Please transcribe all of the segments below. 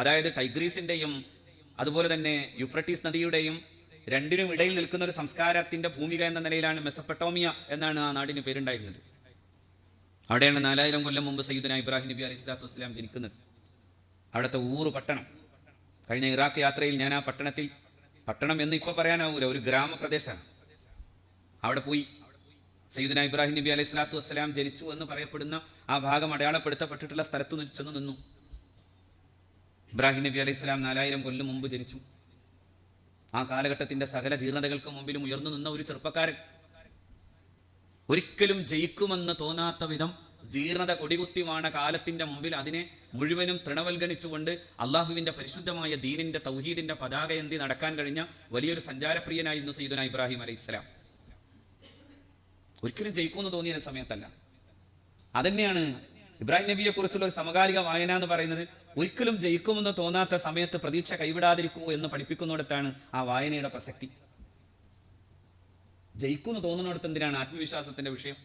അതായത് ടൈഗ്രീസിന്റെയും അതുപോലെ തന്നെ യുഫ്രട്ടീസ് നദിയുടെയും രണ്ടിനും ഇടയിൽ നിൽക്കുന്ന ഒരു സംസ്കാരത്തിന്റെ ഭൂമിക എന്ന നിലയിലാണ് മെസ്സപ്പെട്ടോമിയ എന്നാണ് ആ നാടിന് പേരുണ്ടായിരുന്നത്. അവിടെയാണ് നാലായിരം കൊല്ലം മുമ്പ് സയ്യിദന ഇബ്രാഹിം നബി അലൈഹി സ്വലാത്തു ജനിക്കുന്നത്. അവിടുത്തെ ഊറ് പട്ടണം. കഴിഞ്ഞ ഇറാഖ് യാത്രയിൽ ഞാൻ ആ പട്ടണത്തിൽ പട്ടണം എന്ന് ഇപ്പോൾ പറയാനാവൂല ഒരു ഗ്രാമപ്രദേശമാണ്. അവിടെ പോയി സയ്യിദന ഇബ്രാഹിം നബി അലൈഹി സ്വലാത്തു വസ്സലാം ജനിച്ചു എന്ന് പറയപ്പെടുന്ന ആ ഭാഗം അടയാളപ്പെടുത്തപ്പെട്ടിട്ടുള്ള സ്ഥലത്ത് ചെന്ന് നിന്നു. ഇബ്രാഹിം നബി അലൈഹി സ്വലാം നാലായിരം കൊല്ലം മുമ്പ് ജനിച്ചു. ആ കാലഘട്ടത്തിന്റെ സകല ജീർണതകൾക്ക് മുമ്പിലും ഉയർന്നു നിന്ന ഒരു ചെറുപ്പക്കാരൻ. ഒരിക്കലും ജയിക്കുമെന്ന് തോന്നാത്ത വിധം ജീർണത കൊടികുത്തിവാണ കാലത്തിന്റെ മുമ്പിൽ അതിനെ മുഴുവനും തൃണവൽഗണിച്ചുകൊണ്ട് അള്ളാഹുവിന്റെ പരിശുദ്ധമായ ദീനിന്റെ തൗഹീദിന്റെ പതാക എന്തി നടക്കാൻ കഴിഞ്ഞ വലിയൊരു സഞ്ചാരപ്രിയനായിരുന്നു സയ്യിദുന ഇബ്രാഹിം അലൈഹി സ്വലാം. ഒരിക്കലും ജയിക്കുമെന്ന് തോന്നിയ സമയത്തല്ല. അതന്നെയാണ് ഇബ്രാഹിം നബിയെ കുറിച്ചുള്ള ഒരു സമകാലിക വായന എന്ന് പറയുന്നത് ഒരിക്കലും ജയിക്കുമെന്ന് തോന്നാത്ത സമയത്ത് പ്രതീക്ഷ കൈവിടാതിരിക്കൂ എന്ന് പഠിപ്പിക്കുന്നിടത്താണ് ആ വായനയുടെ പ്രസക്തി. ജയിക്കുമെന്ന് തോന്നുന്നിടത്ത് എന്തിനാണ് ആത്മവിശ്വാസത്തിന്റെ വിഷയം?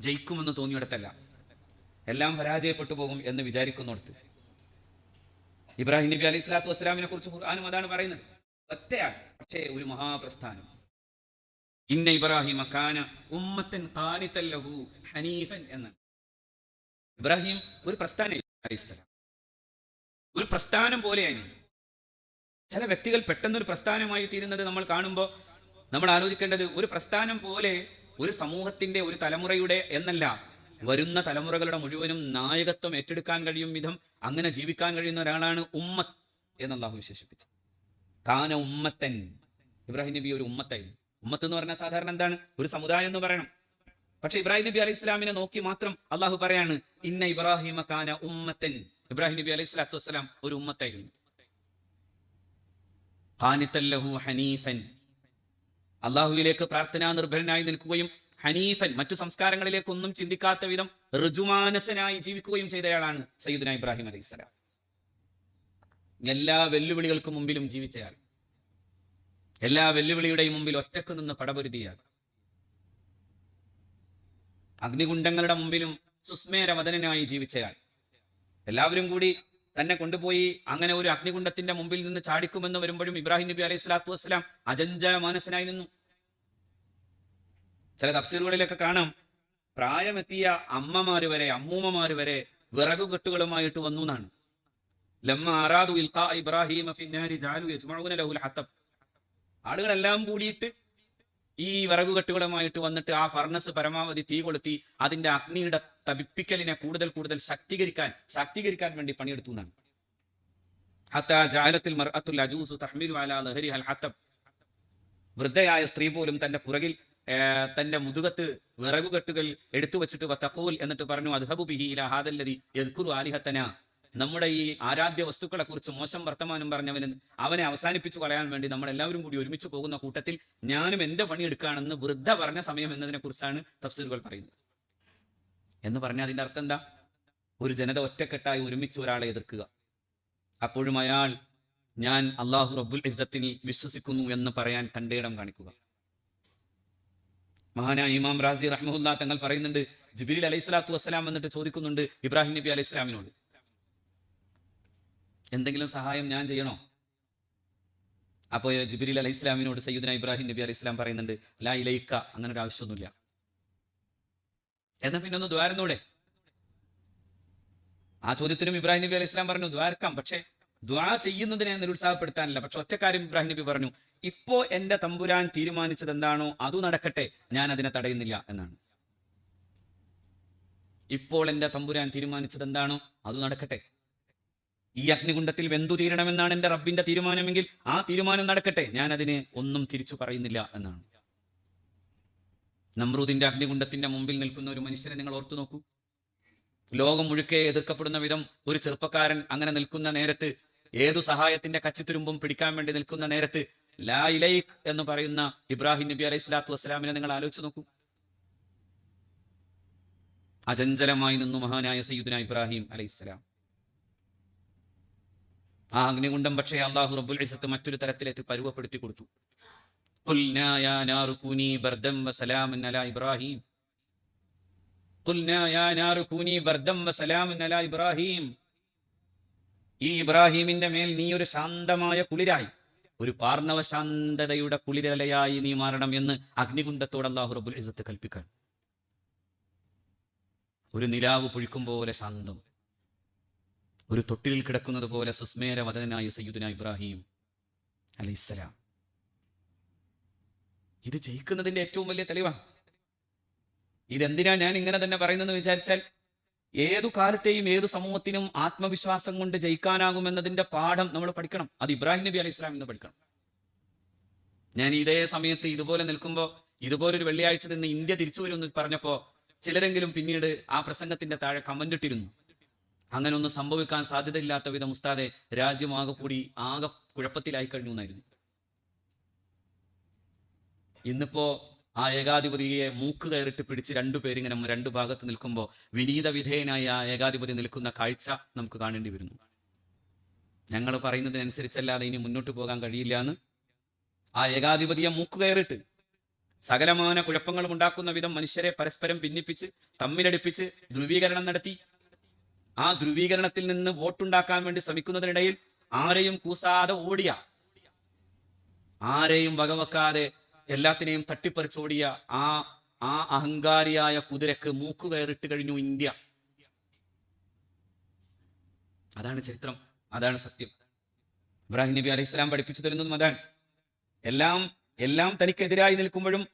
ജയിക്കുമെന്ന് തോന്നിയിടത്തല്ല. എല്ലാം പരാജയപ്പെട്ടു പോകും എന്ന് വിചാരിക്കുന്നിടത്ത്. ഇബ്രാഹിം നബി അലൈഹി സ്വലാത്തു വസ്സലാമിനെ കുറിച്ച് ഖുർആാനും അതാണ് പറയുന്നത്. ഒറ്റയാൾ പക്ഷേ ഒരു മഹാപ്രസ്ഥാനം. ഇന്ന ഇബ്രാഹിം കാന ഉമ്മത്തൻ ഖാനിതൻ ലഹു ഹനീഫൻ എന്ന് ഇബ്രാഹിം ഒരു പ്രസ്ഥാനം അലൈഹിസ്സലാം ഒരു പ്രസ്ഥാനം പോലെയാണ്. ചില വ്യക്തികൾ പെട്ടെന്ന് ഒരു പ്രസ്ഥാനമായി തീരുന്നത് നമ്മൾ കാണുമ്പോൾ നമ്മൾ ആലോചിക്കേണ്ടത് ഒരു പ്രസ്ഥാനം പോലെ ഒരു സമൂഹത്തിന്റെ ഒരു തലമുറയുടെ എന്നല്ല വരുന്ന തലമുറകളുടെ മുഴുവനും നായകത്വം ഏറ്റെടുക്കാൻ കഴിയും വിധം അങ്ങനെ ജീവിക്കാൻ കഴിയുന്ന ഒരാളാണ് ഉമ്മത്ത് എന്ന് വിശേഷിപ്പിച്ചു കാന ഉമ്മത്തൻ. ഇബ്രാഹിം നബി ഒരു ഉമ്മത്തായിരുന്നു. ഉമ്മത്ത് എന്ന് പറഞ്ഞാൽ സാധാരണ എന്താണ്? ഒരു സമുദായം എന്ന് പറയണം. പക്ഷെ ഇബ്രാഹിം നബി അലൈഹി ഇസ്ലാമിനെ നോക്കി മാത്രം അള്ളാഹു പറയാണ് ഇന്ന ഇബ്രാഹിമ കാന ഉമ്മത്തൻ. ഇബ്രാഹിം നബി അലൈഹി സ്വലാത്തു വസ്സലാം ഒരു ഉമ്മത്തായിരുന്നു. ഹനീഫൻ. അള്ളാഹുവിലേക്ക് പ്രാർത്ഥനാ നിർഭരനായി നിൽക്കുകയും ഹനീഫൻ മറ്റു സംസ്കാരങ്ങളിലേക്ക് ഒന്നും ചിന്തിക്കാത്ത വിധം ഋജുമാനസനായി ജീവിക്കുകയും ചെയ്തയാളാണ് സയ്യിദ്ന ഇബ്രാഹിം അലൈഹി സ്വലാം. എല്ലാ വെല്ലുവിളികൾക്കും മുമ്പിലും ജീവിച്ചയാൾ. എല്ലാ വെല്ലുവിളിയുടെയും മുമ്പിൽ ഒറ്റയ്ക്ക് നിന്ന് പടപൊരുതിയാൾ. അഗ്നികുണ്ഡങ്ങളുടെ മുമ്പിലും സുസ്മേരവദനായി ജീവിച്ചയാൾ. എല്ലാവരും കൂടി തന്നെ കൊണ്ടുപോയി അങ്ങനെ ഒരു അഗ്നികുണ്ഡത്തിന്റെ മുമ്പിൽ നിന്ന് ചാടിക്കുമെന്ന് വരുമ്പോഴും ഇബ്രാഹിം നബി അലൈഹി സ്വലാത്തു വസ്സലാം അജഞ്ചല മാനസനായി നിന്നു. ചില തഫ്സീറുകളിലൊക്കെ കാണാം പ്രായമെത്തിയ അമ്മമാര് വരെ അമ്മൂമ്മമാര് വരെ വിറകുകെട്ടുകളുമായിട്ട് വന്നു എന്നാണ്. ആളുകളെല്ലാം കൂടിയിട്ട് ഈ വിറകുകെട്ടുകളുമായിട്ട് വന്നിട്ട് ആ ഫർണസ് പരമാവധി തീ കൊളുത്തി അതിന്റെ അഗ്നിയുടെ തപിപ്പിക്കലിനെ കൂടുതൽ കൂടുതൽ ശക്തീകരിക്കാൻ ശാക്തീകരിക്കാൻ വേണ്ടി പണിയെടുത്തു എന്നാണ്. ജാലത്തിൽ അജൂസു തഹ്മിലു വൃദ്ധയായ സ്ത്രീ പോലും തന്റെ പുറകിൽ തന്റെ മുതുകത്ത് വിറകുകെട്ടുകൾ എടുത്തു വെച്ചിട്ട് വത്തപ്പോൽ എന്നിട്ട് പറഞ്ഞു അദ്ഹബു ബിഹി ഇലാ യദ്കുറു ആലിഹത്തന. നമ്മുടെ ഈ ആരാധ്യ വസ്തുക്കളെ കുറിച്ച് മോശം വർത്തമാനം പറഞ്ഞവന് അവനെ അവസാനിപ്പിച്ചു കളയാൻ വേണ്ടി നമ്മൾ എല്ലാവരും കൂടി ഒരുമിച്ച് പോകുന്ന കൂട്ടത്തിൽ ഞാനും എന്റെ പണി എടുക്കുകയാണെന്ന് വൃദ്ധ പറഞ്ഞ സമയം എന്നതിനെ കുറിച്ചാണ് തഫ്സീലുകൾ പറയുന്നത്. എന്ന് പറഞ്ഞാൽ അതിന്റെ അർത്ഥം എന്താ? ഒരു ജനത ഒറ്റക്കെട്ടായി ഒരുമിച്ച് ഒരാളെ എതിർക്കുക. അപ്പോഴും അയാൾ ഞാൻ അള്ളാഹു റബ്ബുൽ ഇസ്സത്തിൽ വിശ്വസിക്കുന്നു എന്ന് പറയാൻ ഇടം കാണിക്കുക. മഹാനായ ഇമാം റാസി റഹ്മുല്ല തങ്ങൾ പറയുന്നുണ്ട് ജിബിലി അലൈഹി സ്വലാത്തു വസ്സലാം എന്നിട്ട് ചോദിക്കുന്നുണ്ട് ഇബ്രാഹിം നബി അലൈഹി സ്വലാമിനോട് എന്തെങ്കിലും സഹായം ഞാൻ ചെയ്യണോ? അപ്പോൾ ജിബിരി അലൈഹി ഇസ്ലാമിനോട് സയ്യുദ് ഇബ്രാഹിം നബി അലൈഹി ഇസ്ലാം പറയുന്നുണ്ട് ലാ ഇലൈക്ക അങ്ങനെ ഒരു ആവശ്യമൊന്നുമില്ല. എന്നാ പിന്നെ ഒന്ന് ദ്വാരന്നൂടെ? ആ ചോദ്യത്തിനും ഇബ്രാഹിം നബി അലൈഹി ഇസ്ലാം പറഞ്ഞു ദ്വാരക്കാം പക്ഷേ ദ്വാ ചെയ്യുന്നതിനെ നിരുത്സാഹപ്പെടുത്താനില്ല. പക്ഷെ ഒറ്റക്കാര്യം ഇബ്രാഹിം നബി പറഞ്ഞു ഇപ്പോ എന്റെ തമ്പുരാൻ തീരുമാനിച്ചത് എന്താണോ അതു നടക്കട്ടെ ഞാൻ അതിനെ തടയുന്നില്ല എന്നാണ്. ഇപ്പോൾ എന്റെ തമ്പുരാൻ തീരുമാനിച്ചത് എന്താണോ അത് നടക്കട്ടെ ഈ അഗ്നികുണ്ടത്തിൽ വെന്തു തീരണമെന്നാണ് എന്റെ റബ്ബിന്റെ തീരുമാനമെങ്കിൽ ആ തീരുമാനം നടക്കട്ടെ. ഞാൻ അതിന് ഒന്നും തിരിച്ചു പറയുന്നില്ല എന്നാണ്. നമ്രൂദിന്റെ അഗ്നികുണ്ടത്തിന്റെ മുമ്പിൽ നിൽക്കുന്ന ഒരു മനുഷ്യനെ നിങ്ങൾ ഓർത്തു നോക്കൂ. ലോകം മുഴുക്കെ എതിർക്കപ്പെടുന്ന വിധം ഒരു ചെറുപ്പക്കാരൻ അങ്ങനെ നിൽക്കുന്ന നേരത്ത് ഏതു സഹായത്തിന്റെ കച്ചിത്തുരുമ്പും പിടിക്കാൻ വേണ്ടി നിൽക്കുന്ന നേരത്ത് ലാ ഇലൈഖ് എന്ന് പറയുന്ന ഇബ്രാഹിം നബി അലൈഹി സ്വലാത്തു വസ്സലാമിനെ നിങ്ങൾ ആലോചിച്ച് നോക്കൂ. അചഞ്ചലമായി നിന്നു മഹാനായ സയ്യിദുന ഇബ്രാഹിം അലൈഹിസ്സലാം ആ അഗ്നികുണ്ടം പക്ഷേ അള്ളാഹു റബ്ബുൽ ഇസത്ത് മറ്റൊരു തരത്തിലേക്ക് പരുവപ്പെടുത്തി കൊടുത്തു. ഇബ്രാഹിം. ഇബ്രാഹിം. ഈ ഇബ്രാഹിമിന്റെ മേൽ നീ ഒരു ശാന്തമായ കുളിരായി. ഒരു പാർണവ ശാന്തതയുടെ കുളിരലയായി നീ മാറണം എന്ന് അഗ്നികുണ്ടത്തോട് അള്ളാഹു റബുൽ ഇസത്ത് കൽപ്പിക്കാൻ. ഒരു നിലാവ് പൊഴിക്കും പോലെ ശാന്തം. ഒരു തൊട്ടിലിൽ കിടക്കുന്നത് പോലെ സുസ്മേര വധനായ സയ്യുദന ഇബ്രാഹിം അലൈസലാം ഇത് ജയിക്കുന്നതിന്റെ ഏറ്റവും വലിയ തെളിവാണ് ഇതെന്തിനാ ഞാൻ ഇങ്ങനെ തന്നെ പറയുന്നതെന്ന് വിചാരിച്ചാൽ ഏതു കാലത്തെയും ഏതു സമൂഹത്തിനും ആത്മവിശ്വാസം കൊണ്ട് ജയിക്കാനാകുമെന്നതിന്റെ പാഠം നമ്മൾ പഠിക്കണം. അത് ഇബ്രാഹിം നബി അലൈഹി ഇസ്ലാം എന്ന് പഠിക്കണം. ഞാൻ ഇതേ സമയത്ത് ഇതുപോലെ നിൽക്കുമ്പോൾ ഇതുപോലൊരു വെള്ളിയാഴ്ച നിന്ന് ഇന്ത്യ തിരിച്ചു വരുമെന്ന് പറഞ്ഞപ്പോ ചിലരെങ്കിലും പിന്നീട് ആ പ്രസംഗത്തിന്റെ താഴെ കമന്റ് ഇട്ടിരുന്നു. അങ്ങനെ ഒന്നും സംഭവിക്കാൻ സാധ്യതയില്ലാത്ത വിധം ഉസ്താദെ രാജ്യം ആകെ കൂടി ആകെ കുഴപ്പത്തിലായി കഴിഞ്ഞു എന്നായിരുന്നു. ഇന്നിപ്പോ ആ ഏകാധിപതിയെ മൂക്ക് കയറിട്ട് പിടിച്ച് രണ്ടുപേരിങ്ങനെ രണ്ടു ഭാഗത്ത് നിൽക്കുമ്പോൾ വിനീത വിധേയനായി ആ ഏകാധിപതി നിൽക്കുന്ന കാഴ്ച നമുക്ക് കാണേണ്ടി വരുന്നു. ഞങ്ങൾ പറയുന്നതിനനുസരിച്ചല്ലാതെ ഇനി മുന്നോട്ട് പോകാൻ കഴിയില്ല എന്ന് ആ ഏകാധിപതിയെ മൂക്ക് കയറിട്ട് സകലമാന കുഴപ്പങ്ങളും ഉണ്ടാക്കുന്ന വിധം മനുഷ്യരെ പരസ്പരം ഭിന്നിപ്പിച്ച് തമ്മിലടിപ്പിച്ച് ധ്രുവീകരണം നടത്തി ആ ധ്രുവീകരണത്തിൽ നിന്ന് വോട്ടുണ്ടാക്കാൻ വേണ്ടി ശ്രമിക്കുന്നതിനിടയിൽ ആരെയും കൂസാതെ ഓടിയ ആരെയും വകവെക്കാതെ എല്ലാത്തിനെയും തട്ടിപ്പറിച്ചോടിയ ആ ആ അഹങ്കാരിയായ കുതിരക്ക് മൂക്ക് കയറിട്ട് കഴിഞ്ഞു ഇന്ത്യ. അതാണ് ചരിത്രം. അതാണ് സത്യം. ഇബ്രാഹിം നബി അലൈഹി സ്വലാം പഠിപ്പിച്ചു തരുന്നതും അതാണ്. എല്ലാം എല്ലാം തനിക്കെതിരായി നിൽക്കുമ്പോഴും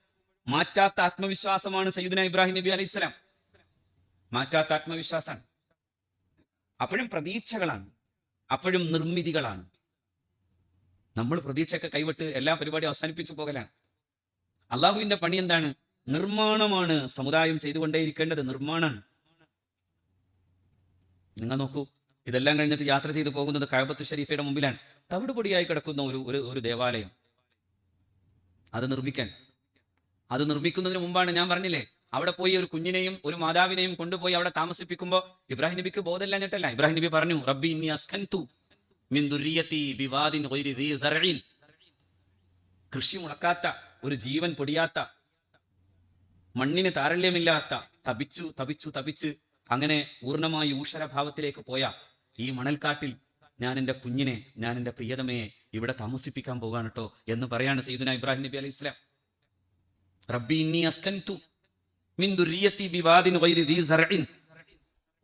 മാറ്റാത്ത ആത്മവിശ്വാസമാണ് സയ്യിദിന ഇബ്രാഹിം നബി അലൈഹി സ്വലാം. മാറ്റാത്ത ആത്മവിശ്വാസമാണ്. അപ്പോഴും പ്രതീക്ഷകളാണ്. അപ്പോഴും നിർമ്മിതികളാണ്. നമ്മൾ പ്രതീക്ഷയൊക്കെ കൈവിട്ട് എല്ലാ പരിപാടിയും അവസാനിപ്പിച്ചു പോകലാണ്. അള്ളാഹുവിന്റെ പണി എന്താണ്? നിർമ്മാണമാണ്. സമുദായം ചെയ്തുകൊണ്ടേയിരിക്കേണ്ടത് നിർമ്മാണമാണ്. നിങ്ങൾ നോക്കൂ ഇതെല്ലാം കഴിഞ്ഞിട്ട് യാത്ര ചെയ്തു പോകുന്നത് കഴബത്ത് ഷരീഫയുടെ മുമ്പിലാണ്. തവിടുപൊടിയായി കിടക്കുന്ന ഒരു ഒരു ഒരു ദേവാലയം. അത് നിർമ്മിക്കാൻ. അത് നിർമ്മിക്കുന്നതിന് മുമ്പാണ് ഞാൻ പറഞ്ഞില്ലേ? അവിടെ പോയി ഒരു കുഞ്ഞിനെയും ഒരു മാതാവിനെയും കൊണ്ടുപോയി അവിടെ താമസിപ്പിക്കുമ്പോൾ ഇബ്രാഹിം നബിക്ക് ബോധമില്ലാഞ്ഞിട്ടല്ല ഇബ്രാഹിം നബി പറഞ്ഞു റബ്ബി ഇന്നി അസ്കൻതു മിൻ ദുരിയത്തി ബിവാദിൻ കൃഷി മുളക്കാത്ത ഒരു ജീവൻ പൊടിയാത്ത മണ്ണിന് താരല്യമില്ലാത്ത തപിച്ചു തപിച്ചു തപിച്ച് അങ്ങനെ പൂർണമായി ഊഷരഭാവത്തിലേക്ക് പോയ ഈ മണൽക്കാട്ടിൽ ഞാൻ എന്റെ കുഞ്ഞിനെ ഞാൻ എന്റെ പ്രിയതമയെ ഇവിടെ താമസിപ്പിക്കാൻ പോവാണ് കേട്ടോ എന്ന് പറയാണ് സയ്യിദുന ഇബ്രാഹിം നബി അലൈഹി ഇസ്ലാം റബ്ബി ഇന്നി അസ്കൻതു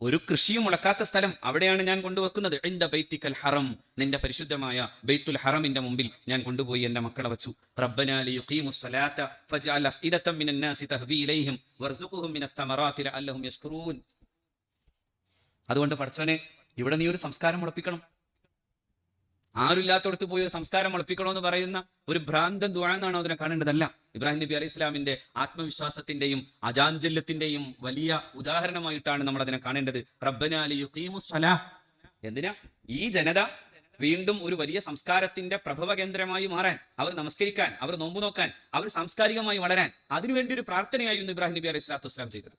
ഒരു കൃഷിയും മുളക്കാത്ത സ്ഥലം അവിടെയാണ് ഞാൻ കൊണ്ടുവെക്കുന്നത്. എന്റെ ബൈത്തിക്കൽ ഹറം. നിന്റെ പരിശുദ്ധമായ ബൈത്തുൽ ഹറമിന്റെ മുമ്പിൽ ഞാൻ കൊണ്ടുപോയി എന്റെ മക്കളെ വച്ചു. അതുകൊണ്ട് പഠിച്ചവനെ ഇവിടെ നീ ഒരു സംസ്കാരം മുളപ്പിക്കണം. ആരുമില്ലാത്തടത്ത് പോയി ഒരു സംസ്കാരം മുളപ്പിക്കണമെന്ന് പറയുന്ന ഒരു ഭ്രാന്തൻ ദുആ എന്നാണോ അതിനെ കാണേണ്ടതല്ല. ഇബ്രാഹിം നബി അലൈഹി ഇസ്ലാമിന്റെ ആത്മവിശ്വാസത്തിന്റെയും അജാഞ്ചല്യത്തിന്റെയും വലിയ ഉദാഹരണമായിട്ടാണ് നമ്മൾ അതിനെ കാണേണ്ടത്. റബ്ബന ലിയുഖീമു എന്തിനാ? ഈ ജനത വീണ്ടും ഒരു വലിയ സംസ്കാരത്തിന്റെ പ്രഭവ കേന്ദ്രമായി മാറാൻ അവർ നമസ്കരിക്കാൻ അവർ നോമ്പ് നോക്കാൻ അവർ സാംസ്കാരികമായി വളരാൻ അതിനുവേണ്ടി ഒരു പ്രാർത്ഥനയായിരുന്നു ഇബ്രാഹിം നബി അലൈഹി സ്വലാത്തു ചെയ്തത്.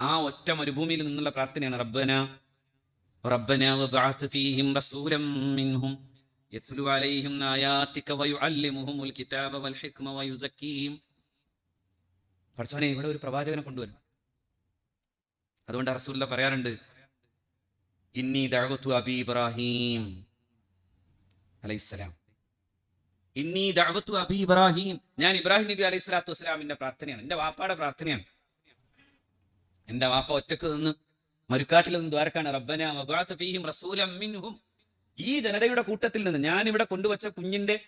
ആ ഒറ്റ മരുഭൂമിയിൽ നിന്നുള്ള പ്രാർത്ഥനയാണ് റബ്ബന ربنا وابعث فيهم رسولا منهم يتلو عليهم آياتك ويعلمهم الكتاب والحكمة ويزكيهم പഠിച്ചോനെ ഇവിടെ ഒരു പ്രവാചകനെ കൊണ്ടുവരും അതുകൊണ്ട് റസൂല്ല പറയാറുണ്ട് ഇന്നി ദഅവത്തു അബി ഇബ്രാഹിം അലൈഹിസ്സലാം ഇന്നി ദഅവത്തു അബി ഇബ്രാഹിം ഞാൻ ഇബ്രാഹിം നബി അലൈഹി സ്വലാത്തു വസ്സലാമിന്റെ പ്രാർത്ഥനയാണ് എന്റെ വാപ്പയുടെ പ്രാർത്ഥനയാണ് എന്റെ വാപ്പ ഒറ്റക്ക് നിന്ന് മരുക്കാട്ടിൽ നിന്ന് ദ്വാരക്കാണ്. റബ്ബന വബഅത്ത് ഫീഹിം റസൂലൻ മിൻഹും. ഈ ജനതയുടെ കൂട്ടത്തിൽ നിന്ന് ഞാൻ ഇവിടെ കൊണ്ടുവച്ച കുഞ്ഞിന്റെ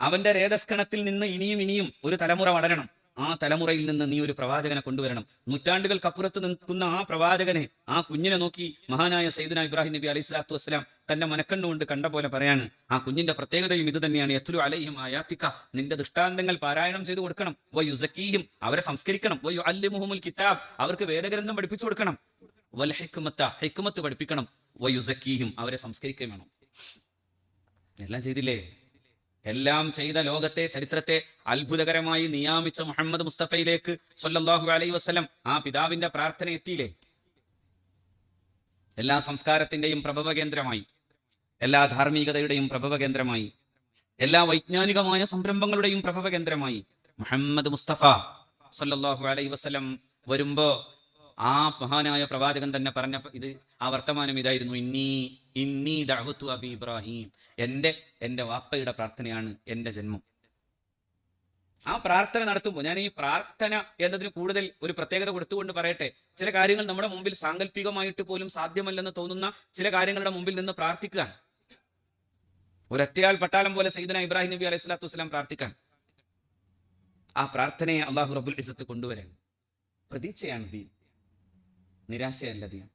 അവന്റെ രേതസ്കണത്തിൽ നിന്ന് ഇനിയും ഇനിയും ഒരു തലമുറ വളരണം. ആ തലമുറയിൽ നിന്ന് നീ ഒരു പ്രവാചകനെ കൊണ്ടുവരണം. നൂറ്റാണ്ടുകൾക്കപ്പുറത്ത് നിൽക്കുന്ന ആ പ്രവാചകനെ ആ കുഞ്ഞിനെ നോക്കി മഹാനായ സൈദുന ഇബ്രാഹിം നബി അലൈഹി സ്വലാത്തു വസ്സലാം തന്റെ മനക്കണ്ണുകൊണ്ട് കണ്ട പോലെ പറയാണ് ആ കുഞ്ഞിന്റെ പ്രത്യേകതയും ഇത് തന്നെയാണ്. എത്തുലു അലയും ആയാത്തിക്ക നിന്റെ ദൃഷ്ടാന്തങ്ങൾ പാരായണം ചെയ്തു കൊടുക്കണം. വ അവരെ സംസ്കരിക്കണം. വ യുഅല്ലിമുഹുമുൽ കിതാബ്. അവർക്ക് വേദഗ്രന്ഥം പഠിപ്പിച്ചു കൊടുക്കണം. വൽ ഹിക്കുമത്ത് പഠിപ്പിക്കണം. വ യുസക്കീഹിം അവരെ സംസ്കരിക്കുകയും വേണം. എല്ലാം ചെയ്തില്ലേ? എല്ലാം ചെയ്ത ലോകത്തെ ചരിത്രത്തെ അത്ഭുതകരമായി നിയാമിച്ച മുഹമ്മദ് മുസ്തഫയിലേക്ക് സല്ലല്ലാഹു അലൈ വസ്ലം ആ പിതാവിന്റെ പ്രാർത്ഥന എത്തിയില്ലേ? എല്ലാ സംസ്കാരത്തിന്റെയും പ്രഭവ കേന്ദ്രമായി എല്ലാ ധാർമ്മികതയുടെയും പ്രഭവ കേന്ദ്രമായി എല്ലാ വൈജ്ഞാനികമായ സംരംഭങ്ങളുടെയും പ്രഭവ കേന്ദ്രമായി മുഹമ്മദ് മുസ്തഫ സല്ലല്ലാഹു അലൈഹി വസല്ലം വരുമ്പോ ആ മഹാനായ പ്രവാചകൻ തന്നെ പറഞ്ഞ ഇത് ആ വർത്തമാനം ഇതായിരുന്നു ഇന്നീ ഇന്നീ ദഹത്തു അബി ഇബ്രാഹിം. എന്റെ എന്റെ വാപ്പയുടെ പ്രാർത്ഥനയാണ് എന്റെ ജന്മം. ആ പ്രാർത്ഥന നടത്തുമ്പോൾ ഞാൻ ഈ പ്രാർത്ഥന എന്നതിന് കൂടുതൽ ഒരു പ്രത്യേകത കൊടുത്തുകൊണ്ട് പറയട്ടെ ചില കാര്യങ്ങൾ നമ്മുടെ മുമ്പിൽ സാങ്കല്പികമായിട്ട് പോലും സാധ്യമല്ലെന്ന് തോന്നുന്ന ചില കാര്യങ്ങളുടെ മുമ്പിൽ നിന്ന് പ്രാർത്ഥിക്കുക ഒരൊറ്റയാൾ പട്ടാളം പോലെ സയ്യിദന ഇബ്രാഹിം നബി അലൈഹി സ്വലാത്തു വസ്സലാം പ്രാർത്ഥിക്കാൻ. ആ പ്രാർത്ഥനയെ അള്ളാഹു റബുൽ ഇസത്ത് കൊണ്ടുവരാൻ. പ്രതീക്ഷയാണ് ദീൻ. നിരാശയല്ല ദീൻ.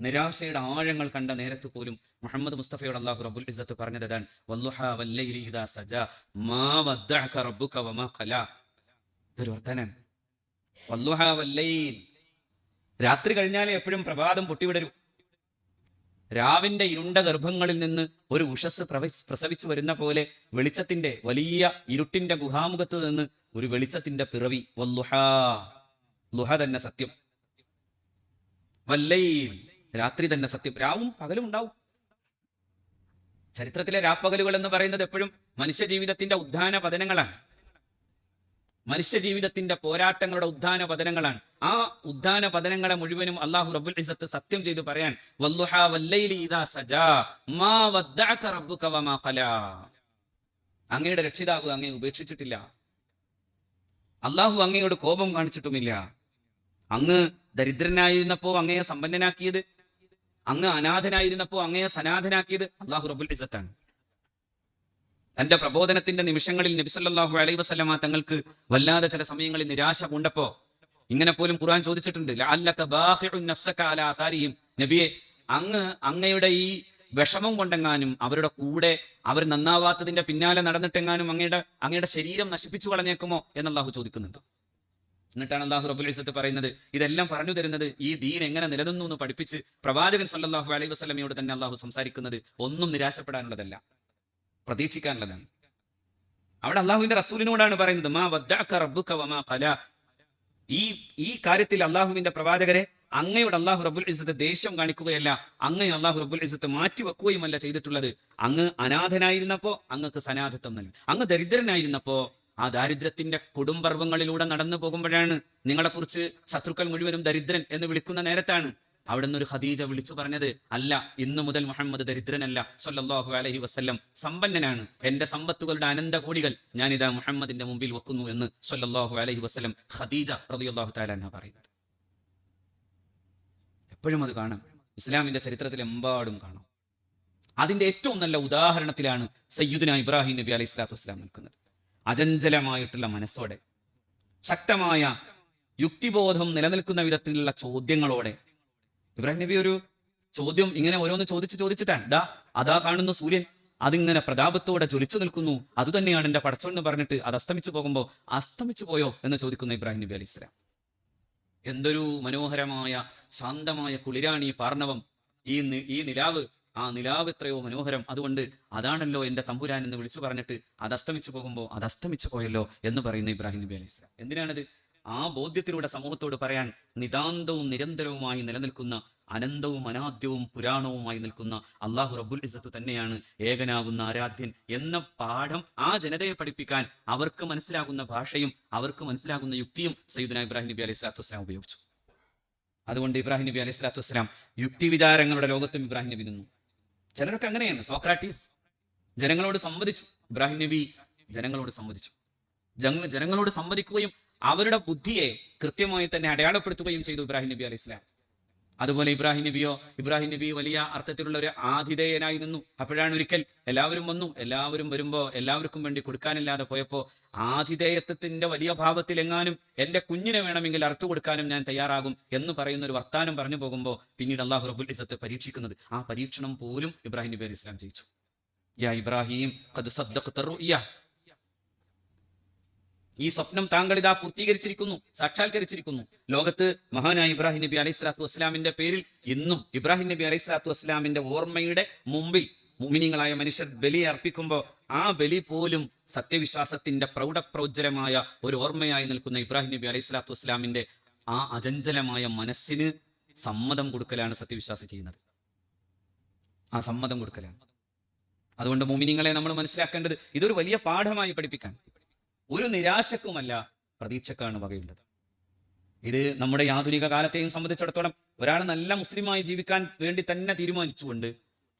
നിരാശയുടെ ആഴങ്ങൾ കണ്ട നേരത്ത് പോലും മുഹമ്മദ് മുസ്തഫയോട് അള്ളാഹു റബുൽ ഇസത്ത് പറഞ്ഞത് അതാണ് വല്ലൈലി ഇദാ സജാ മാ വദ്ദഅക റബ്ബുക വമാ ഖലാ. ഇതൊരു വർത്തനാണ് വല്ലൈൽ. രാത്രി കഴിഞ്ഞാലേ എപ്പോഴും പ്രഭാതം പൊട്ടിവിടരും. രാവിന്റെ ഇരുണ്ട ഗർഭങ്ങളിൽ നിന്ന് ഒരു ഉഷസ് പ്രസവിച്ചു വരുന്ന പോലെ വെളിച്ചത്തിന്റെ വലിയ ഇരുട്ടിന്റെ ഗുഹാമുഖത്ത് നിന്ന് ഒരു വെളിച്ചത്തിന്റെ പിറവി. വല്ലുഹാ. ലുഹ തന്നെ സത്യം. വല്ലയിൽ രാത്രി തന്നെ സത്യം. രാവും പകലും ഉണ്ടാവും. ചരിത്രത്തിലെ രാപ്പകലുകൾ എന്ന് പറയുന്നത് എപ്പോഴും മനുഷ്യ ജീവിതത്തിന്റെ ഉദ്ധാന പതനങ്ങളാണ്. മനുഷ്യ ജീവിതത്തിന്റെ പോരാട്ടങ്ങളുടെ ഉദ്ധാന പതനങ്ങളാണ്. ആ ഉദ്ധാന പതനങ്ങളെ മുഴുവനും അള്ളാഹു റബ്ബുൽ ഇസത്ത് സത്യം ചെയ്ത് പറയാൻ അങ്ങയുടെ രക്ഷിതാവ് അങ്ങയെ ഉപേക്ഷിച്ചിട്ടില്ല. അള്ളാഹു അങ്ങയോട് കോപം കാണിച്ചിട്ടുമില്ല. അങ്ങ് ദരിദ്രനായിരുന്നപ്പോ അങ്ങയെ സമ്പന്നനാക്കിയത്? അങ്ങ് അനാഥനായിരുന്നപ്പോ അങ്ങയെ സനാഥനാക്കിയത് അള്ളാഹു റബുൽ ഇസത്താണ് തന്റെ പ്രബോധനത്തിന്റെ നിമിഷങ്ങളിൽ നബിസല്ലാഹു അലൈഹി വസല്ലമ തങ്ങൾക്ക് വല്ലാതെ ചില സമയങ്ങളിൽ നിരാശ കൊണ്ടപ്പോ ഇങ്ങനെ പോലും ഖുർആൻ ചോദിച്ചിട്ടുണ്ട് നബിയെ അങ്ങ് അങ്ങയുടെ ഈ വിഷമം കൊണ്ടെങ്ങാനും അവരുടെ കൂടെ അവർ നന്നാവാത്തതിന്റെ പിന്നാലെ നടന്നിട്ടെങ്ങാനും അങ്ങയുടെ അങ്ങയുടെ ശരീരം നശിപ്പിച്ചു കളഞ്ഞേക്കുമോ എന്ന് അള്ളാഹു ചോദിക്കുന്നുണ്ട്. എന്നിട്ടാണ് അള്ളാഹു റബുൽ ഇസത്ത് പറയുന്നത്. ഇതെല്ലാം പറഞ്ഞു തരുന്നത് ഈ ദീൻ എങ്ങനെ നിലനിന്നു എന്ന് പഠിപ്പിച്ച് പ്രവാചകൻ സല്ലാഹു അലൈഹി വസ്ലമയോട് തന്നെ അള്ളാഹു സംസാരിക്കുന്നത് ഒന്നും നിരാശപ്പെടാനുള്ളതല്ല. പ്രതീക്ഷിക്കാനുള്ളതാണ്. അവിടെ അള്ളാഹുവിന്റെ റസൂലിനോടാണ് പറയുന്നത് മാ ഈ ഈ കാര്യത്തിൽ അള്ളാഹുവിന്റെ പ്രവാചകരെ അങ്ങയുടെ അള്ളാഹു റബുൽ ഇസത്ത് ദേഷ്യം കാണിക്കുകയല്ല അങ്ങയെ അള്ളാഹു റബുൽ ഇസത്ത് മാറ്റി വെക്കുകയുമല്ല ചെയ്തിട്ടുള്ളത്. അങ്ങ് അനാഥനായിരുന്നപ്പോ അങ്ങക്ക് സനാഥത്വം നൽകി. അങ്ങ് ദരിദ്രനായിരുന്നപ്പോ ആ ദാരിദ്ര്യത്തിന്റെ കൊടുമ്പർവങ്ങളിലൂടെ നടന്നു പോകുമ്പോഴാണ് നിങ്ങളെക്കുറിച്ച് ശത്രുക്കൾ മുഴുവനും ദരിദ്രൻ എന്ന് വിളിക്കുന്ന നേരത്താണ് അവിടുന്ന് ഒരു ഖദീജ വിളിച്ചു പറഞ്ഞത് അല്ല ഇന്നു മുതൽ മുഹമ്മദ് ദരിദ്രനല്ല സൊല്ലാഹു അലഹി വസ്ല്ലം സമ്പന്നനാണ്. എന്റെ സമ്പത്തുകളുടെ അനന്ത കോടികൾ ഇതാ മുഹമ്മദിന്റെ മുമ്പിൽ വെക്കുന്നു എന്ന് സൊല്ലാഹു അലഹി വസല്ലം ഖദീജ റളിയല്ലാഹു തആല അൻഹ പറയുന്നത് എപ്പോഴും അത് കാണാം. ഇസ്ലാമിന്റെ ചരിത്രത്തിൽ എമ്പാടും കാണാം. അതിന്റെ ഏറ്റവും നല്ല ഉദാഹരണത്തിലാണ് സയ്യുദിന ഇബ്രാഹിം നബി അലൈഹി സ്വലാത്തു വസ്ലാം നിൽക്കുന്നത്. അചഞ്ചലമായിട്ടുള്ള മനസ്സോടെ ശക്തമായ യുക്തിബോധം നിലനിൽക്കുന്ന വിധത്തിലുള്ള ചോദ്യങ്ങളോടെ. ഇബ്രാഹിം നബി ഒരു ചോദ്യം ഇങ്ങനെ ഓരോന്ന് ചോദിച്ച് ചോദിച്ചിട്ടാണ്. ദാ അതാ കാണുന്ന സൂര്യൻ. അതിങ്ങനെ പ്രതാപത്തോടെ ജ്വലിച്ചു നിൽക്കുന്നു. അതുതന്നെയാണ് എന്റെ പടച്ചോൺ എന്ന് പറഞ്ഞിട്ട് അത് അസ്തമിച്ചു പോകുമ്പോൾ അസ്തമിച്ചു പോയോ എന്ന് ചോദിക്കുന്ന ഇബ്രാഹിം നബി അലൈഹി സ്വലാം. എന്തൊരു മനോഹരമായ ശാന്തമായ കുളിരാണി പാർണവം. ഈ ഈ നിലാവ് ആ നിലാവ് എത്രയോ മനോഹരം. അതുകൊണ്ട് അതാണല്ലോ എന്റെ തമ്പുരാൻ എന്ന് വിളിച്ചു പറഞ്ഞിട്ട് അത് അസ്തമിച്ചു പോകുമ്പോൾ അത് അസ്തമിച്ചു പോയല്ലോ എന്ന് പറയുന്ന ഇബ്രാഹിം നബി അലൈഹി സ്വലാം. എന്തിനാണിത്? ആ ബോധ്യത്തിലൂടെ സമൂഹത്തോട് പറയാൻ നിതാന്തവും നിരന്തരവുമായി നിലനിൽക്കുന്ന അനന്തവും അനാദ്യവും പുരാണവുമായി നിൽക്കുന്ന അള്ളാഹു റബ്ബുൽ ഇസത്ത് തന്നെയാണ് ഏകനാകുന്ന ആരാധ്യൻ എന്ന പാഠം ആ ജനതയെ പഠിപ്പിക്കാൻ അവർക്ക് മനസ്സിലാകുന്ന ഭാഷയും അവർക്ക് മനസ്സിലാകുന്ന യുക്തിയും സയ്യിദുന ഇബ്രാഹിം നബി അലൈഹി സ്വലാത്തു വസ്സലാം ഉപയോഗിച്ചു. അതുകൊണ്ട് ഇബ്രാഹിം നബി അലൈഹി സ്വലാത്തു വസ്സലാം യുക്തി വിചാരങ്ങളുടെ ലോകത്തും ഇബ്രാഹിം നബി നിന്നു. ചിലരൊക്കെ അങ്ങനെയാണ്. സോക്രാട്ടീസ് ജനങ്ങളോട് സംവദിച്ചു. ഇബ്രാഹിം നബി ജനങ്ങളോട് സംവദിച്ചു. ജന- ജനങ്ങളോട് സംവദിക്കുകയും അവരുടെ ബുദ്ധിയെ കൃത്യമായി തന്നെ അടയാളപ്പെടുത്തുകയും ചെയ്തു ഇബ്രാഹിം നബി അലൈഹി സ്വലാം അതുപോലെ ഇബ്രാഹിം നബിയോ ഇബ്രാഹിം നബി വലിയ അർത്ഥത്തിലുള്ള ഒരു ആതിഥേയനായിരുന്നു അപ്പോഴാണ് ഒരിക്കൽ എല്ലാവരും വന്നു. എല്ലാവരും വരുമ്പോ എല്ലാവർക്കും വേണ്ടി കൊടുക്കാനില്ലാതെ പോയപ്പോ ആതിഥേയത്വത്തിന്റെ വലിയ ഭാവത്തിൽ എങ്ങാനും എന്റെ കുഞ്ഞിനെ വേണമെങ്കിൽ അർത്ഥ കൊടുക്കാനും ഞാൻ തയ്യാറാകും എന്ന് പറയുന്ന ഒരു വർത്താനം പറഞ്ഞു പോകുമ്പോൾ പിന്നീട് അള്ളാഹു റബുൽ ഇസത്ത് പരീക്ഷിക്കുന്നത്. ആ പരീക്ഷണം പോലും ഇബ്രാഹിം നബി അലി ഇസ്ലാം ജയിച്ചു. യാ ഇബ്രാഹിം. ഈ സ്വപ്നം താങ്കൾ ഇതാ പൂർത്തീകരിച്ചിരിക്കുന്നു സാക്ഷാത്കരിച്ചിരിക്കുന്നു. ലോകത്ത് മഹാനായ ഇബ്രാഹിം നബി അലൈഹി സ്വലാത്തു വസ്സലാമിന്റെ പേരിൽ ഇന്നും ഇബ്രാഹിം നബി അലൈഹി സ്വലാത്തു വസ്സലാമിന്റെ ഓർമ്മയുടെ മുമ്പിൽ മുമിനിങ്ങളായ മനുഷ്യർ ബലി അർപ്പിക്കുമ്പോൾ ആ ബലി പോലും സത്യവിശ്വാസത്തിന്റെ പ്രൗഢപ്രൗജ്വലമായ ഒരു ഓർമ്മയായി നിൽക്കുന്ന ഇബ്രാഹിം നബി അലൈഹി സ്വലാത്തു വസ്സലാമിന്റെ ആ അചഞ്ചലമായ മനസ്സിന് സമ്മതം കൊടുക്കലാണ് സത്യവിശ്വാസി ചെയ്യുന്നത്. ആ സമ്മതം കൊടുക്കലാണ്. അതുകൊണ്ട് മുമിനിങ്ങളെ നമ്മൾ മനസ്സിലാക്കേണ്ടത് ഇതൊരു വലിയ പാഠമായി പഠിപ്പിക്കാൻ. ഒരു നിരാശക്കുമല്ല പ്രതീക്ഷക്കാണ് വകയുള്ളത്. ഇത് നമ്മുടെ ആധുനിക കാലത്തെയും സംബന്ധിച്ചിടത്തോളം ഒരാൾ നല്ല മുസ്ലിമായി ജീവിക്കാൻ വേണ്ടി തന്നെ തീരുമാനിച്ചുകൊണ്ട്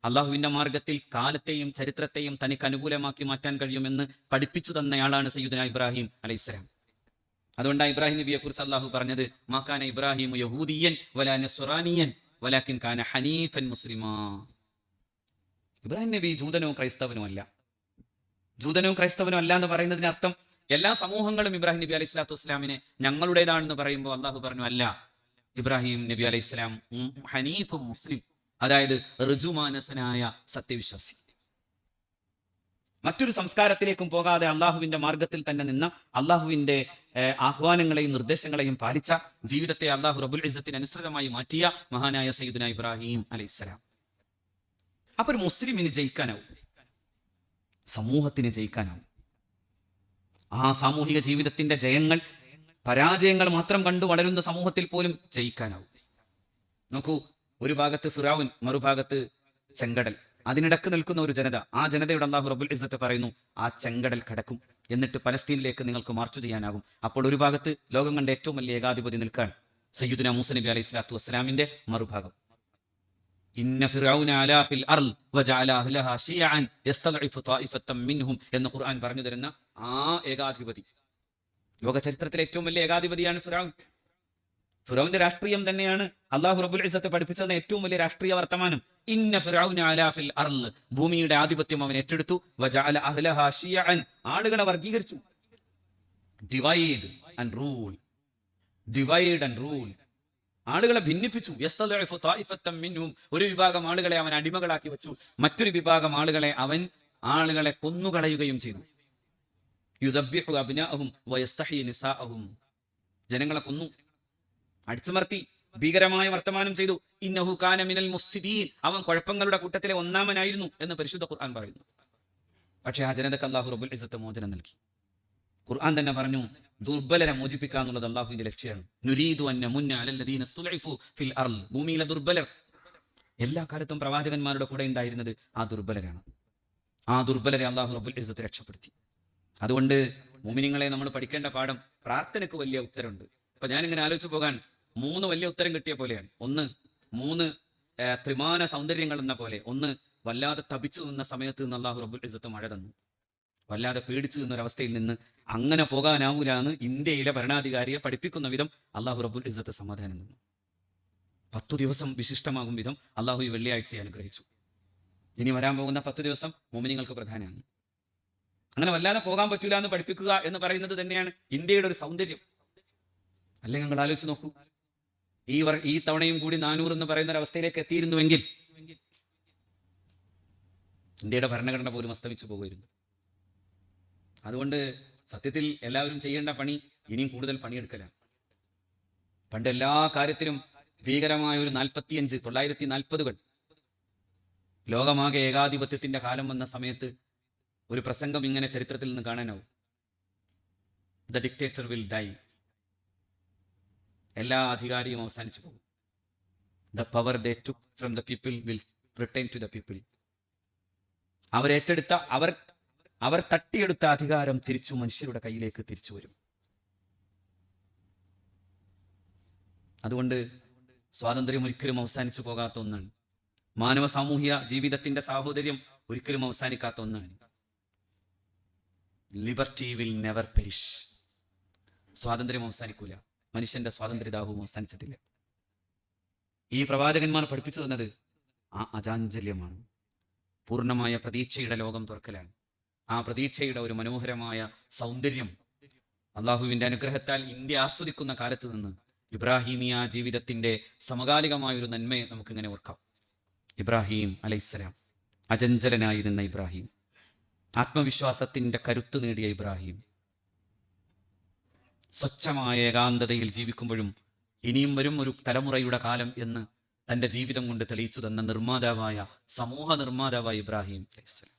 അള്ളാഹുവിന്റെ മാർഗത്തിൽ കാലത്തെയും ചരിത്രത്തെയും തനിക്ക് അനുകൂലമാക്കി മാറ്റാൻ കഴിയുമെന്ന് പഠിപ്പിച്ചു തന്നയാളാണ് സയ്യുദന ഇബ്രാഹിം അലൈഹിസ്സലാം. അതുകൊണ്ടാണ് ഇബ്രാഹിം നബിയെ കുറിച്ച് അള്ളാഹു പറഞ്ഞത് മാക്കാന ഇബ്രാഹിം യഹൂദിയൻ വലാന സുറാനിയൻ വലാക്കിൻ കാന ഹനീഫൻ മുസ്ലിമാ. ഇബ്രാഹിം നബി ജൂതനോ ക്രൈസ്തവനോ അല്ല. ജൂതനോ ക്രൈസ്തവനോ അല്ല എന്ന് പറയുന്നതിന് അർത്ഥം എല്ലാ സമൂഹങ്ങളും ഇബ്രാഹിം നബി അലൈഹി സ്വലാത്തു വസ്സലാമിനെ ഞങ്ങളുടേതാണെന്ന് പറയുമ്പോൾ അള്ളാഹു പറഞ്ഞു അല്ല ഇബ്രാഹിം നബി അലൈഹി സ്വലാം ഹനീഫ് മുസ്ലിം. അതായത് ഋജുമാനസനായ സത്യവിശ്വാസി. മറ്റൊരു സംസ്കാരത്തിലേക്കും പോകാതെ അള്ളാഹുവിന്റെ മാർഗത്തിൽ തന്നെ നിന്ന അള്ളാഹുവിന്റെ ആഹ്വാനങ്ങളെയും നിർദ്ദേശങ്ങളെയും പാലിച്ച ജീവിതത്തെ അള്ളാഹു റബുൽ ഇസത്തിന് അനുസൃതമായി മാറ്റിയ മഹാനായ സയ്യിദുന ഇബ്രാഹിം അലൈഹിസ്സലാം അപ്പൊ ഒരു മുസ്ലിമിന് ജയിക്കാനാവും. സമൂഹത്തിന് ജയിക്കാനാവും. ആ സാമൂഹിക ജീവിതത്തിന്റെ ജയങ്ങൾ പരാജയങ്ങൾ മാത്രം കണ്ടു വളരുന്ന സമൂഹത്തിൽ പോലും ജയിക്കാനാവും. നോക്കൂ ഒരു ഭാഗത്ത് ഫിറാവുൻ മറുഭാഗത്ത് ചെങ്കടൽ. അതിനിടക്ക് നിൽക്കുന്ന ഒരു ജനത ആ ജനതയുടെ അള്ളാഹു റബുൽ ഇസ്സത്ത് പറയുന്നു ആ ചെങ്കടൽ കടക്കും. എന്നിട്ട് പലസ്തീനിലേക്ക് നിങ്ങൾക്ക് മാർച്ച് ചെയ്യാനാകും. അപ്പോൾ ഒരു ഭാഗത്ത് ലോകം കണ്ട ഏറ്റവും വലിയ ഏകാധിപതി നിൽക്കാൻ സയ്യുദ്ന മൂസ നബി അലൈഹി സ്വലാത്തു വസ്സലാമിന്റെ മറുഭാഗം. എന്ന് ഖുർആൻ പറഞ്ഞു തരുന്ന ആ ഏകാധിപതി. ലോക ചരിത്രത്തിലെ ഏറ്റവും വലിയ ഏകാധിപതിയാണ് ഫിറഔൻ ഫുറാവിന്റെ രാഷ്ട്രീയം തന്നെയാണ് അള്ളാഹു റബുൽ ഇസത്ത് പഠിപ്പിച്ചത് ഏറ്റവും വലിയ രാഷ്ട്രീയ വർത്തമാനം. ഇന്ന ഫിറഔന അലാഫിൽ ഭൂമിയുടെ ആധിപത്യം അവൻ ഏറ്റെടുത്തു. ആളുകളെ വർഗീകരിച്ചു divide and rule divide and rule ആളുകളെ ഭിന്നിപ്പിച്ചു. ഒരു വിഭാഗം ആളുകളെ അവൻ അടിമകളാക്കി വെച്ചു. മറ്റൊരു വിഭാഗം ആളുകളെ അവൻ ആളുകളെ കൊന്നുകളയുകയും ചെയ്തു. യുദബ്ബിഹു അഭിനാഹും വയസ്തഹി നിസാഹും ജനങ്ങളെ കൊന്നു. അടിച്ചമർത്തി. ഭീകരമായ വർത്തമാനം ചെയ്തു. ഇന്നഹു കാന മിനൽ മുഫ്സിദീൻ. അവൻ കുഴപ്പങ്ങളുടെ കൂട്ടത്തിലെ ഒന്നാമനായിരുന്നു എന്ന് പരിശുദ്ധ ഖുർആൻ പറയുന്നു. പക്ഷേ ആ ജനതക്ക് അള്ളാഹു റബ്ബുൽ ഇസ്സത്ത് മോചനം നൽകി. ഖുർആൻ തന്നെ പറഞ്ഞു ദുർബലരെ മോചിപ്പിക്കുക എന്നുള്ളത് അള്ളാഹുവിന്റെ ലക്ഷ്യമാണ് നുരീദു അന്ന മുന്ന ഫിൽ അർൽ ഭൂമിയിലെ ദുർബലർ. എല്ലാ കാലത്തും പ്രവാചകന്മാരുടെ കൂടെ ഉണ്ടായിരുന്നത് ആ ദുർബലരാണ്. ആ ദുർബലരെ അള്ളാഹു റബ്ബുൽ ഇസ്സത്ത് രക്ഷപ്പെടുത്തി. അതുകൊണ്ട് മുമിനിങ്ങളെ നമ്മൾ പഠിക്കേണ്ട പാഠം പ്രാർത്ഥനയ്ക്ക് വലിയ ഉത്തരമുണ്ട്. അപ്പൊ ഞാനിങ്ങനെ ആലോചിച്ച് പോകാൻ മൂന്ന് വലിയ ഉത്തരം കിട്ടിയ പോലെയാണ്. ഒന്ന് മൂന്ന് ത്രിമാന സൗന്ദര്യങ്ങൾ എന്ന പോലെ. ഒന്ന് വല്ലാതെ തപിച്ചു നിന്ന സമയത്ത് നിന്ന് അള്ളാഹു റബ്ബുൽ ഇസത്ത് മഴ തന്നു. വല്ലാതെ പേടിച്ചു നിന്നൊരവസ്ഥയിൽ നിന്ന് അങ്ങനെ പോകാനാവൂല എന്ന് ഇന്ത്യയിലെ ഭരണാധികാരിയെ പഠിപ്പിക്കുന്ന വിധം അള്ളാഹു റബ്ബുൽ ഇസത്ത് സമാധാനം നിന്നു പത്തു ദിവസം വിശിഷ്ടമാകും വിധം അള്ളാഹു ഈ വെള്ളിയാഴ്ചയെ അനുഗ്രഹിച്ചു. ഇനി വരാൻ പോകുന്ന പത്തു ദിവസം മോമിനിങ്ങൾക്ക് പ്രധാനമാണ്. അങ്ങനെ വല്ലാതെ പോകാൻ പറ്റൂല എന്ന് പഠിപ്പിക്കുക എന്ന് പറയുന്നത് തന്നെയാണ് ഇന്ത്യയുടെ ഒരു സൗന്ദര്യം. അല്ലെങ്കിൽ നിങ്ങൾ ആലോചിച്ച് നോക്കൂ. ഈ വർ ഈ തവണയും കൂടി നാനൂറ് എന്ന് പറയുന്ന ഒരു അവസ്ഥയിലേക്ക് എത്തിയിരുന്നുവെങ്കിൽ ഇന്ത്യയുടെ ഭരണഘടന പോലും അസ്തമിച്ചു പോകുമായിരുന്നു. അതുകൊണ്ട് സത്യത്തിൽ എല്ലാവരും ചെയ്യേണ്ട പണി ഇനിയും കൂടുതൽ പണിയെടുക്കലാണ്. പണ്ട് എല്ലാ കാര്യത്തിലും ഭീകരമായ ഒരു നാൽപ്പത്തിയഞ്ച് തൊള്ളായിരത്തി നാൽപ്പതുകൾ ലോകമാകെ ഏകാധിപത്യത്തിന്റെ കാലം വന്ന സമയത്ത് ഒരു പ്രസംഗം ഇങ്ങനെ ചരിത്രത്തിൽ നിന്ന് കാണാനാവും. ദ ഡിക്റ്റേറ്റർ വിൽ ഡൈ എല്ലാ അധികാരിയും അവസാനിച്ചു പോകും. The power they to from the people will return to the people അവരേറ്റെടുത്ത അവർ അവർ തട്ടിയെടുത്ത അധികാരം തിരിച്ചു മനുഷ്യരുടെ കയ്യിലേക്ക് തിരിച്ചു വരും. അതുകൊണ്ട് സ്വാതന്ത്ര്യം ഒരിക്കലും അവസാനിച്ചു പോകാത്ത ഒന്നാണ്. മാനവ സാമൂഹിക ജീവിതത്തിന്റെ സാഹോദര്യം ഒരിക്കലും അവസാനിക്കാത്ത ഒന്നാണ്. ലിബർട്ടി വിൽ നെവർ പെരിഷ് സ്വാതന്ത്ര്യം അവസാനിക്കൂല. മനുഷ്യന്റെ സ്വാതന്ത്ര്യദാഹവും അവസാനിച്ചിട്ടില്ല. ഈ പ്രവാചകന്മാർ പഠിപ്പിച്ചു തന്നത് ആ അജാഞ്ചല്യമാണ് പൂർണമായ പ്രതീക്ഷയുടെ ലോകം തുറക്കലാണ്. ആ പ്രതീക്ഷയുടെ ഒരു മനോഹരമായ സൗന്ദര്യം അള്ളാഹുവിന്റെ അനുഗ്രഹത്താൽ ഇന്ത്യ ആസ്വദിക്കുന്ന കാലത്ത് നിന്ന് ഇബ്രാഹിമിയ ജീവിതത്തിന്റെ സമകാലികമായ ഒരു നന്മയെ നമുക്കിങ്ങനെ ഓർക്കാം. ഇബ്രാഹിം അലൈഹിസ്സലാം അചഞ്ചലനായിരുന്ന ഇബ്രാഹിം. ആത്മവിശ്വാസത്തിന്റെ കരുത്ത് നേടിയ ഇബ്രാഹിം. സ്വച്ഛമായ ഏകാന്തതയിൽ ജീവിക്കുമ്പോഴും ഇനിയും വരും ഒരു തലമുറയുടെ കാലം എന്ന് തന്റെ ജീവിതം കൊണ്ട് തെളിയിച്ചു തന്ന നിർമ്മാതാവായ സമൂഹ നിർമ്മാതാവായ ഇബ്രാഹിം അലൈഹിസ്സലാം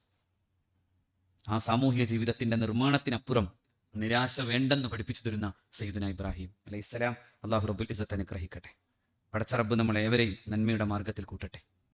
ആ സാമൂഹിക ജീവിതത്തിന്റെ നിർമ്മാണത്തിനപ്പുറം നിരാശ വേണ്ടെന്ന് പഠിപ്പിച്ചു തരുന്ന സയ്യിദുന ഇബ്രാഹിം അലൈഹിസ്സലാം അള്ളാഹു റബുൽ ഇസത്ത് അനുഗ്രഹിക്കട്ടെ. പടച്ചറബ് നമ്മളെ ഏവരെയും നന്മയുടെ മാർഗത്തിൽ കൂട്ടട്ടെ.